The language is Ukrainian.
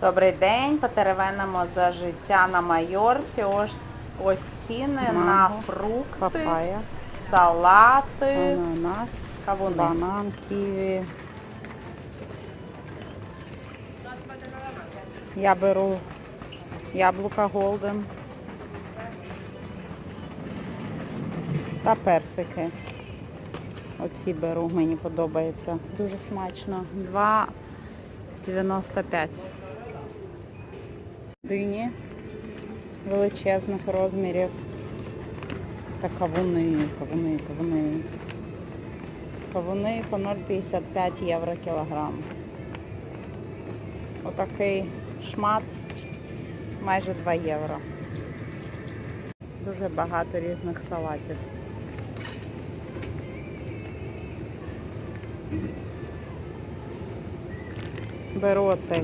Добрий день, потеревенимо за життя на Майорці. Ось, ось ціни на Манго, фрукти, Папая, салати. ананас, Кавуни. банан, ківі. Я беру яблука голден та персики. Оці беру, мені подобається. Дуже смачно. 2,95. Дині величезних розмірів. Та кавуни, кавуни, кавуни. Кавуни по 0,55 євро кілограм. Отакий шмат майже 2 євро. Дуже багато різних салатів. Беру оцей